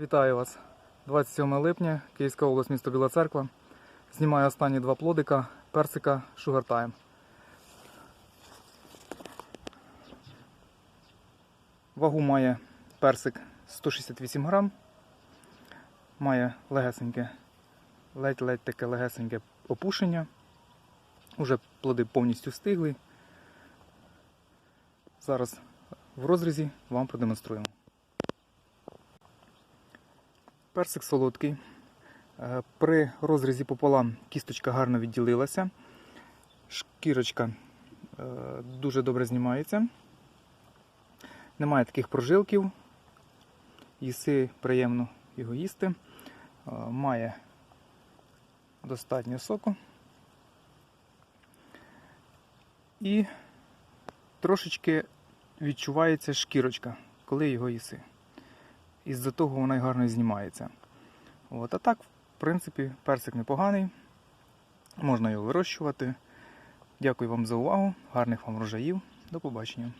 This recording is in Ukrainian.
Вітаю вас. 27 липня, Київська область, місто Біла Церква. Знімаю останні два плодика персика Time. Вагу має персик 168 грам. Має легесеньке, ледь-ледь таке легесеньке опушення. Уже плоди повністю стигли. Зараз в розрізі вам продемонструємо. Персик солодкий. Е, При розрізі пополам кісточка гарно відділилася. Шкірочка е, дуже добре знімається. Немає таких прожилків. Їси приємно його їсти. Е, Має достатньо соку. І трошечки відчувається шкірочка, коли його їси. Із-за того вона й гарно знімається. От, а так, в принципі, персик непоганий. Можна його вирощувати. Дякую вам за увагу. Гарних вам врожаїв. До побачення.